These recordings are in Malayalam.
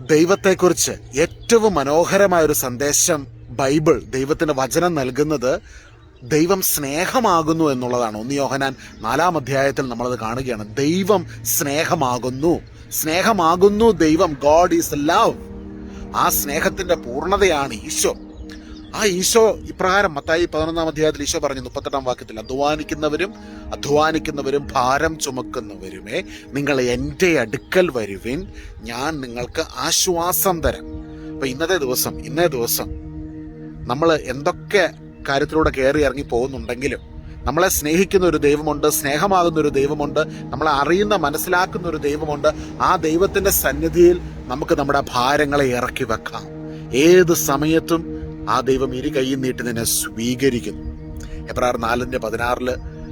ദൈവത്തെക്കുറിച്ച് ഏറ്റവും മനോഹരമായ ഒരു സന്ദേശം ബൈബിൾ ദൈവത്തിന്റെ വചനം നൽകുന്നത് ദൈവം സ്നേഹമാകുന്നു എന്നുള്ളതാണ്. ഒന്ന് യോഹനാൻ നാലാം അധ്യായത്തിൽ നമ്മളത് കാണുകയാണ്. ദൈവം സ്നേഹമാകുന്നു. സ്നേഹമാകുന്നു ദൈവം. God is love. ആ സ്നേഹത്തിന്റെ പൂർണതയാണ് ഈശോ. ആ ഈശോ ഇപ്രകാരം മത്തായി പതിനൊന്നാം അധ്യായത്തിൽ ഈശോ പറഞ്ഞു മുപ്പത്തെട്ടാം വാക്യത്തിൽ അധ്വാനിക്കുന്നവരും അധ്വാനിക്കുന്നവരും ഭാരം ചുമക്കുന്നവരുമേ നിങ്ങൾ എന്റെ അടുക്കൽ വരുവിൻ ഞാൻ നിങ്ങൾക്ക് ആശ്വാസം തരാം. അപ്പൊ ഇന്നത്തെ ദിവസം ഇന്നേ ദിവസം നമ്മൾ എന്തൊക്കെ കാര്യത്തിലൂടെ കയറി ഇറങ്ങി പോകുന്നുണ്ടെങ്കിലും നമ്മളെ സ്നേഹിക്കുന്ന ഒരു ദൈവമുണ്ട് സ്നേഹമാകുന്ന ഒരു ദൈവമുണ്ട് നമ്മളെ അറിയുന്ന മനസ്സിലാക്കുന്ന ഒരു ദൈവമുണ്ട് ആ ദൈവത്തിന്റെ സന്നിധിയിൽ നമുക്ക് നമ്മുടെ ഭാരങ്ങളെ ഇറക്കി വെക്കാം. ഏത് സമയത്തും ആ ദൈവം ഇരു കൈയും നീട്ടി നിന്നെ സ്വീകരിക്കുന്നു. എബ്രാർ നാലിന്റെ പതിനാറിൽ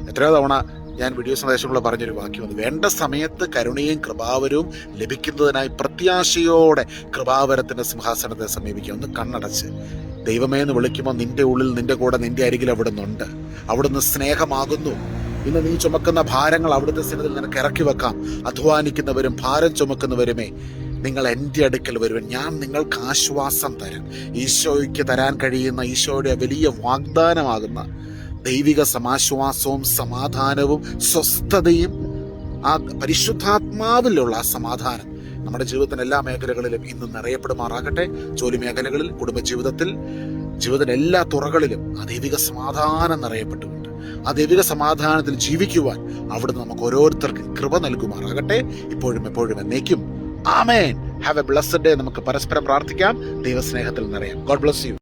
എത്രയോ തവണ ഞാൻ വീഡിയോ സന്ദേശങ്ങളിൽ പറഞ്ഞൊരു വാക്യമുണ്ട് വേണ്ട സമയത്ത് കരുണയും കൃപാവരവും ലഭിക്കുന്നതിനായി പ്രത്യാശയോടെ കൃപാവരത്തിന്റെ സിംഹാസനത്തെ സമീപിക്കുക. ഒന്ന് കണ്ണടച്ച്. ദൈവമേ എന്ന് വിളിക്കുമ്പോൾ നിന്റെ ഉള്ളിൽ നിന്റെ കൂടെ നിന്റെ അരികിൽ അവിടുന്നുണ്ട്. അവിടുന്ന് സ്നേഹമാകുന്നു. ഇന്ന് നീ ചുമക്കുന്ന ഭാരങ്ങൾ അവിടുത്തെ സ്ഥലത്തിൽ നിനക്ക് ഇറക്കി വെക്കാം. അധ്വാനിക്കുന്നവരും ഭാരം ചുമക്കുന്നവരുമേ. നിങ്ങൾ എന്റെ അടുക്കൽ വരുവൻ ഞാൻ നിങ്ങൾക്ക് ആശ്വാസം തരാം. ഈശോയ്ക്ക് തരാൻ കഴിയുന്ന ഈശോയുടെ വലിയ വാഗ്ദാനമാകുന്ന ദൈവിക സമാശ്വാസവും സമാധാനവും സ്വസ്ഥതയും ആ പരിശുദ്ധാത്മാവിലുള്ള ആ സമാധാനം നമ്മുടെ ജീവിതത്തിന് എല്ലാ മേഖലകളിലും ഇന്ന് നിറയപ്പെടുമാറാകട്ടെ. ജോലി മേഖലകളിൽ കുടുംബജീവിതത്തിൽ ജീവിതത്തിന്റെ എല്ലാ തുറകളിലും ആ ദൈവിക സമാധാനം നിറയപ്പെട്ടുകൊണ്ട് ആ ദൈവിക സമാധാനത്തിൽ ജീവിക്കുവാൻ അവിടുന്ന് നമുക്ക് ഓരോരുത്തർക്കും കൃപ നൽകുമാറാകട്ടെ. ഇപ്പോഴും എപ്പോഴും എന്നേക്കും ആമേൻ. ഹാവ് എ ബ്ലസ്ഡ് ഡേ നമുക്ക് പരസ്പരം പ്രാർത്ഥിക്കാം. ദൈവസ്നേഹത്തിൽ നിറയാം. God bless you